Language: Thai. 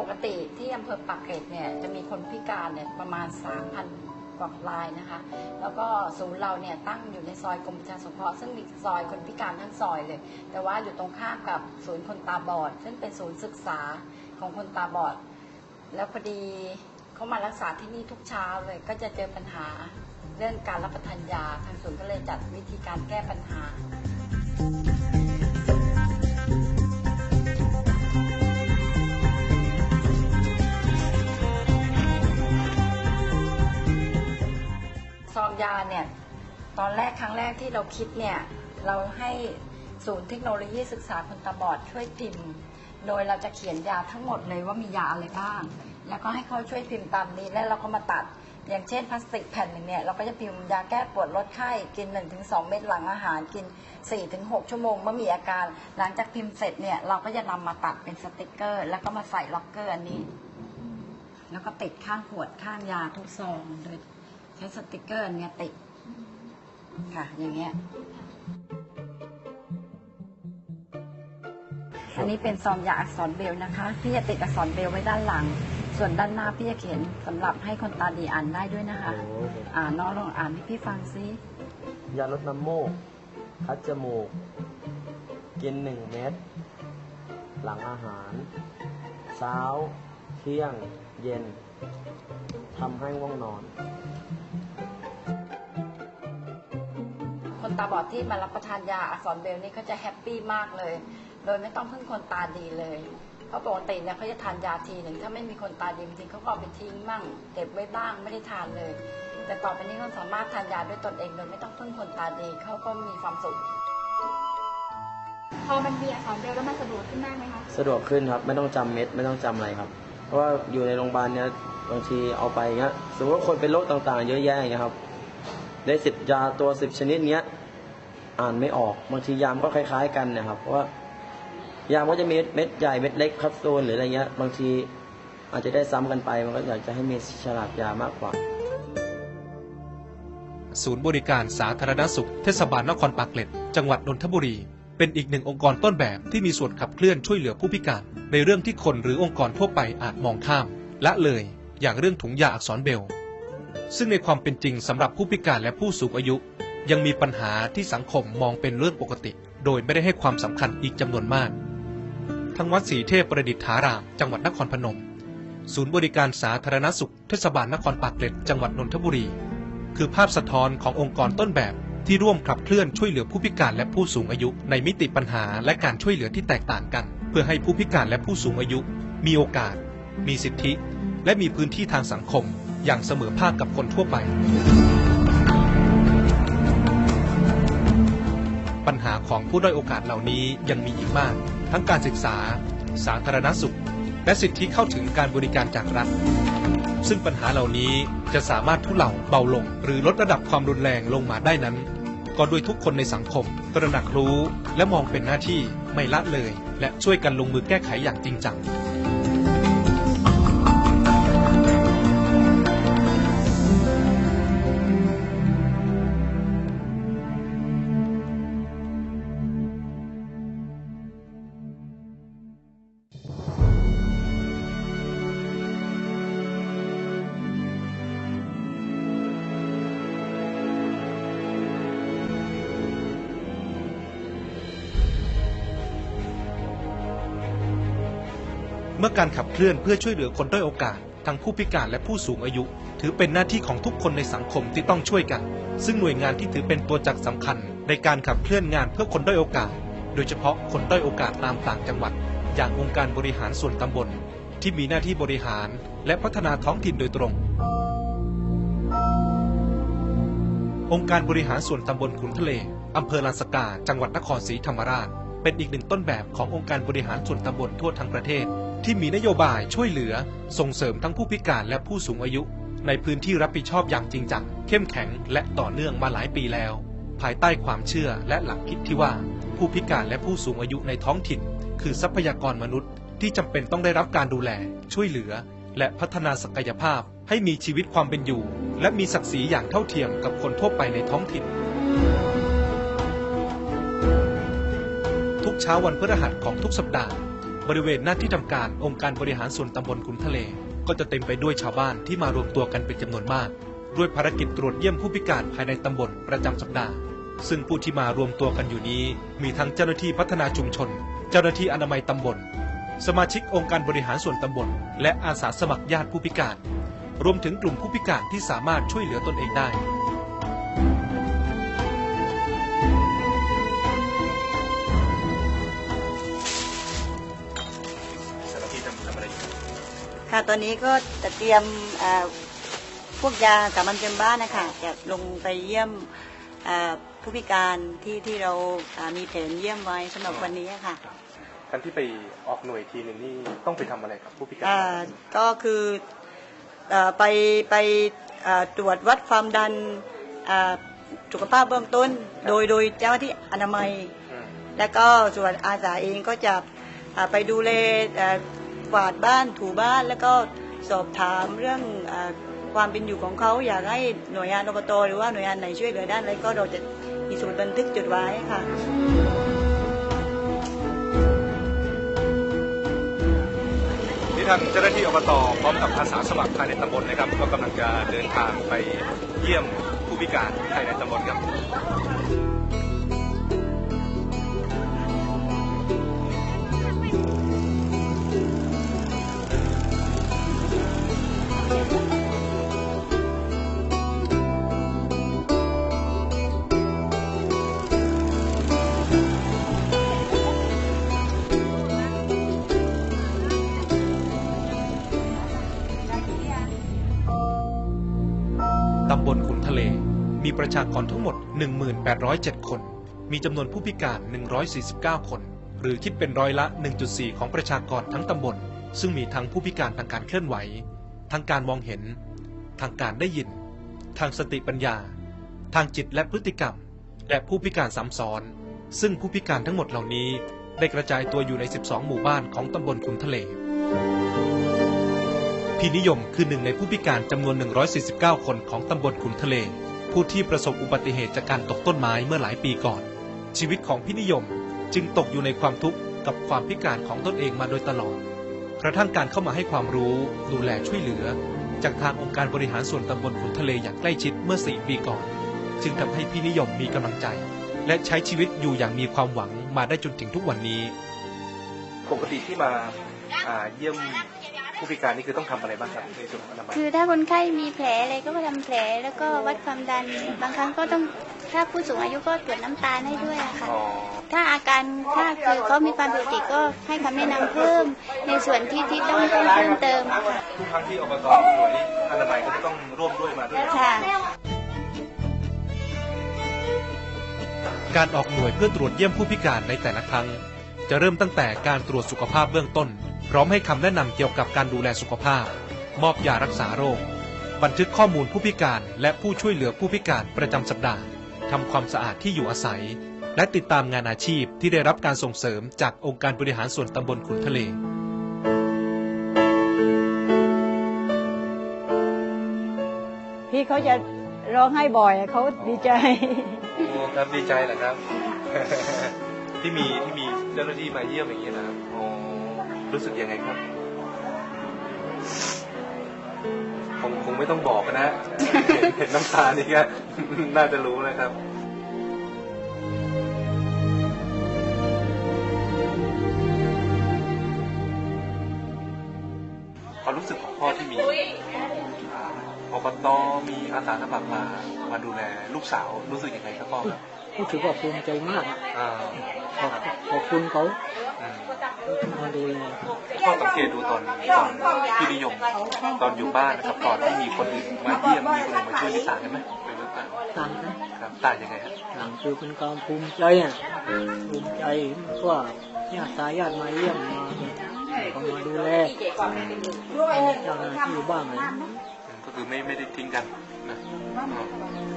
ปกติที่อำเภอปากเกร็ดเนี่ยจะมีคนพิการเนี่ยประมาณ 3,000 กว่ารายนะคะ แล้วก็ศูนย์เราเนี่ยตั้งอยู่ในซอยกรมประชาสงเคราะห์ซึ่งมีซอยคนพิการทั้งซอยเลย แต่ว่าอยู่ตรงข้ามกับศูนย์คนตาบอด ซึ่งเป็นศูนย์ศึกษาของคนตาบอด แล้วพอดีเขามารักษาที่นี่ทุกเช้าเลย ก็จะเจอปัญหาเรื่องการรับประทานยา ทางศูนย์ก็เลยจัดวิธีการแก้ปัญหา ยาเนี่ยตอนแรกครั้งแรกที่เราคิดเนี่ยเราให้ศูนย์เทคโนโลยีศึกษาคนตาบอดช่วยพิมพ์ โดยเราจะเขียนยาทั้งหมดเลยว่ามียาอะไรบ้าง แล้วก็ให้เขาช่วยพิมพ์ตามนี้แล้วเราก็มาตัด อย่างเช่นพลาสติกแผ่นหนึ่งเนี่ยเราก็จะพิมพ์ยาแก้ปวดลดไข้กิน 1-2 เม็ดหลังอาหารกิน 4-6 ชั่วโมงเมื่อมีอาการ หลังจากพิมพ์เสร็จเนี่ยเราก็จะนำมาตัดเป็นสติกเกอร์ แล้วก็มาใส่ล็อกเกอร์อันนี้ แล้วก็ติดข้างขวดข้างยาทุกซองโดย ช้สติกเกอร์อันเนี้ยติดค่ะ อย่างเงี้ย อันนี้เป็นซองยาอักษรเบลนะคะ พี่จะติดอักษรเบลไว้ด้านหลัง ส่วนด้านหน้าพี่จะเขียนสำหรับให้คนตาดีอ่านได้ด้วยนะคะอ่านน้องลองอ่านให้พี่ฟังซิ ยาลดน้ำมูก คัดจมูก กินหนึ่งเม็ด หลังอาหาร เช้า เที่ยง เย็น ทำให้ง่วงนอน คนตาบอดที่มารับประทานยาอักษรเบลนี่เขาจะแฮปปี้มากเลย โดยไม่ต้องพึ่งคนตาดีเลยเพราะปกติเนี่ยเขาจะทานยาทีหนึ่งถ้าไม่มีคนตาดีบางทีเขาก็เอาไปทิ้งมั่งเก็บไว้บ้างไม่ได้ทานเลย แต่ต่อไปนี้เขาสามารถทานยาด้วยตนเองโดยไม่ต้องพึ่งคนตาดีเขาก็มีความสุขพอมันมีอักษรเบลแล้วมันสะดวกขึ้นมากไหมคะสะดวกขึ้นครับไม่ต้องจำเม็ดไม่ต้องจำอะไรครับ เพราะว่าอยู่ในโรงพยาบาลเนี้ยบางทีเอาไปเงี้ยสมมติว่าคนเป็นโรคต่างๆ เยอะแยะอย่างเงี้ยครับ ได้สิบยาตัวสิบชนิดเนี้ย อ่านไม่ออกบางทียามก็คล้าย ๆ กันนะครับ เพราะว่ายามก็จะมีเม็ดใหญ่เม็ดเล็กคัปซูลหรืออะไรเงี้ย บางทีอาจจะได้ซ้ำกันไป มันก็อยากจะให้มีฉลากยามากกว่า ศูนย์บริการสาธารณสุข เทศบาลนครปากเกร็ด จังหวัดนนทบุรี เป็นอีกหนึ่งองค์กรต้นแบบที่มีส่วนขับเคลื่อนช่วยเหลือผู้พิการ ในเรื่องที่คนหรือองค์กรทั่วไปอาจมองข้าม ละเลย อย่างเรื่องถุงยาอักษรเบล ซึ่งในความเป็นจริงสำหรับผู้พิการและผู้สูงอายุ ยังมีปัญหาที่สังคมมองเป็นเรื่องปกติ โดยไม่ได้ให้ความสำคัญอีกจำนวนมาก ทั้งวัดศรีเทพประดิษฐาราม จังหวัดนครพนม ศูนย์บริการสาธารณสุขเทศบาลนครปากเกร็ดจังหวัดนนทบุรี คือภาพสะท้อนขององค์กรต้นแบบที่ร่วมขับเคลื่อนช่วยเหลือผู้พิการและผู้สูงอายุ ในมิติปัญหาและการช่วยเหลือที่แตกต่างกัน เพื่อให้ผู้พิการและผู้สูงอายุ มีโอกาส มีสิทธิ และมีพื้นที่ทางสังคม อย่างเสมอภาคกับคนทั่วไป ปัญหาของผู้ด้อยโอกาสเหล่านี้ยังมีอีกมาก ทั้งการศึกษา สาธารณสุข และสิทธิเข้าถึงการบริการจากรัฐ ซึ่งปัญหาเหล่านี้จะสามารถทุเลาเบาลง หรือลดระดับความรุนแรงลงมาได้นั้น ก็ด้วยทุกคนในสังคม ตระหนักรู้และมองเป็นหน้าที่ไม่ละเลย และช่วยกันลงมือแก้ไขอย่างจริงจัง เมื่อการขับเคลื่อนเพื่อช่วยเหลือคนด้อยโอกาส ทั้งผู้พิการและผู้สูงอายุ ถือเป็นหน้าที่ของทุกคนในสังคมที่ต้องช่วยกัน ซึ่งหน่วยงานที่ถือเป็นตัวจักรสำคัญ ในการขับเคลื่อนงานเพื่อคนด้อยโอกาส โดยเฉพาะคนด้อยโอกาสตามต่างจังหวัด อย่างองค์การบริหารส่วนตำบล ที่มีหน้าที่บริหารและพัฒนาท้องถิ่นโดยตรง องค์การบริหารส่วนตำบลขุนทะเลอำเภอลานสกา จังหวัดนครศรีธรรมราช เป็นอีกหนึ่งต้นแบบขององค์การบริหารส่วนตำบลทั่วทั้งประเทศ ที่มีนโยบายช่วยเหลือ ส่งเสริมทั้งผู้พิการและผู้สูงอายุ ในพื้นที่รับผิดชอบอย่างจริงจังเข้มแข็งและต่อเนื่องมาหลายปีแล้ว ภายใต้ความเชื่อและหลักคิดที่ว่า ผู้พิการและผู้สูงอายุในท้องถิ่น คือทรัพยากรมนุษย์ ที่จำเป็นต้องได้รับการดูแล ช่วยเหลือ และพัฒนาศักยภาพ ให้มีชีวิตความเป็นอยู่ และมีศักดิ์ศรีอย่างเท่าเทียมกับคนทั่วไปในท้องถิ่นทุกเช้าวันพฤหัสของทุกสัปดาห์ บริเวณหน้าที่ทำการองค์การบริหารส่วนตำบลขุนทะเล ก็จะเต็มไปด้วยชาวบ้านที่มารวมตัวกันเป็นจำนวนมาก ด้วยภารกิจตรวจเยี่ยมผู้พิการภายในตำบลประจำสัปดาห์ ซึ่งผู้ที่มารวมตัวกันอยู่นี้ มีทั้งเจ้าหน้าที่พัฒนาชุมชน เจ้าหน้าที่อนามัยตำบล สมาชิกองค์การบริหารส่วนตำบล และอาสาสมัครญาติผู้พิการ รวมถึงกลุ่มผู้พิการที่สามารถช่วยเหลือตนเองได้ ค่ะตอนนี้ก็จะเตรียมเอ่อพวกยาสามัญประจำบ้านนะคะจะลงไปเยี่ยมเอ่อผู้พิการที่ที่เราอ่ามีแผนเยี่ยมไว้สำหรับวันนี้ค่ะการที่ไปออกหน่วยทีหนึ่งนี่ต้องไปทำอะไรกับผู้พิการอ่าก็คือเอ่อไปไปเอ่อตรวจวัดความดันอ่าสุขภาพเบื้องต้น โดยโดยเจ้าหน้าที่อนามัยอืมแล้วก็ส่วนอาสาเองก็จะอ่าไปดูแลเอ่อ กวาดบ้านถูบ้านแล้วก็สอบถามเรื่องอความเป็นอยู่ของเขาอยากให้หน่วยงานอบตหรือว่าหน่วยงานไหนช่วยเหลือด้านอะไรก็เราจะมีสมุดบันทึกจดไว้ค่ะนี่ทางเจ้าหน้าที่อบตพร้อมกับอาสาสมัครภายในตำบลนะครับ ก็กำลังจะเดินทางไปเยี่ยมผู้พิการภายในตำบลครับ ตำบลขุนทะเล มีประชากรทั้งหมด 1807 คน มีจำนวนผู้พิการ 149 คน หรือคิดเป็นร้อยละ 1.4 ของประชากรทั้งตำบล ซึ่งมีทั้งผู้พิการทางการเคลื่อนไหว ทางการมองเห็น ทางการได้ยิน ทางสติปัญญา ทางจิตและพฤติกรรม และผู้พิการซ้ำซ้อน ซึ่งผู้พิการทั้งหมดเหล่านี้ได้กระจายตัวอยู่ใน 12 หมู่บ้านของตำบลขุนทะเล พี่นิยมคือหนึ่งในผู้พิการจำนวน 149 คนของตำบลขุนทะเล ผู้ที่ประสบอุบัติเหตุจากการตกต้นไม้เมื่อหลายปีก่อน ชีวิตของพี่นิยมจึงตกอยู่ในความทุกข์กับความพิการของตนเองมาโดยตลอด กระทั่งการเข้ามาให้ความรู้ ดูแลช่วยเหลือ จากทางองค์การบริหารส่วนตำบลขุนทะเลอย่างใกล้ชิดเมื่อสี่ปีก่อน จึงทำให้พี่นิยมมีกำลังใจ และใช้ชีวิตอยู่อย่างมีความหวังมาได้จนถึงทุกวันนี้ ปกติที่มาเยี่ยม ผู้พิการนี่คือต้องทำอะไรบ้างครับในส่วนของอนามัยคือถ้าคนไข้มีแผลอะไรก็มาทำแผลแล้วก็วัดความดันบางครั้งก็ต้องถ้าผู้สูงอายุก็ตรวจน้ำตาลให้ด้วยอะค่ะอ๋อถ้าอาการถ้าคือเขามีความผิดปกติก็ให้คำแนะนำเพิ่ม ในส่วนที่ที่ต้องต้องเพิ่มเติมอะค่ะทุกครั้งที่อบตหน่วยอนามัยก็จะต้องร่วมด้วยมาด้วยค่ะการออกหน่วยเพื่อตรวจเยี่ยมผู้พิการในแต่ละครั้ง จะเริ่มตั้งแต่การตรวจสุขภาพเบื้องต้น พร้อมให้คำแนะนำเกี่ยวกับการดูแลสุขภาพ มอบยารักษาโรค บันทึกข้อมูลผู้พิการและผู้ช่วยเหลือผู้พิการประจำสัปดาห์ทำความสะอาดที่อยู่อาศัย และติดตามงานอาชีพที่ได้รับการส่งเสริมจากองค์การบริหารส่วนตำบลขุนทะเลพี่เขาจะร้องไห้บ่อยเขาดีใจโอ้ครับดีใจเหรอครับ ที่มีที่มีเจ้าหน้าที่มาเยี่ยมอย่างนี้ยนะครับอ๋อ รู้สึกยังไงครับ คงคงไม่ต้องบอกนะเห็นเห็นน้ำตานี่ก็น่าจะรู้นะครับความรู้สึกของพ่อที่มีอ่าอบตมีอาสาสมัครมามาดูแลลูกสาวรู้สึกยังไงครับพ่อครับรู้สึกว่าภูมิใจมากอ่าขอบขอบคุณเขาอื มมาดูแลพ่อสังเกตดูตอนตอนพี่นิยม ตอนอยู่บ้านนะครับตอนที่มีคนอื่นมาเยี่ยมมีคนอื่นมาช่วยนี่ต่างกันไหมเป็นเรื่องต่างต่างนะครับต่างยังไงฮะต่างคือเป็นความภูมิใจอะภูมิใจว่าญาติตายาติมาเยี่ยมมาเขามาดูแลเจ้าหน้าที่บ้างเลยอืมก็คือไม่ไม่ได้ทิ้งกันนะอ๋อ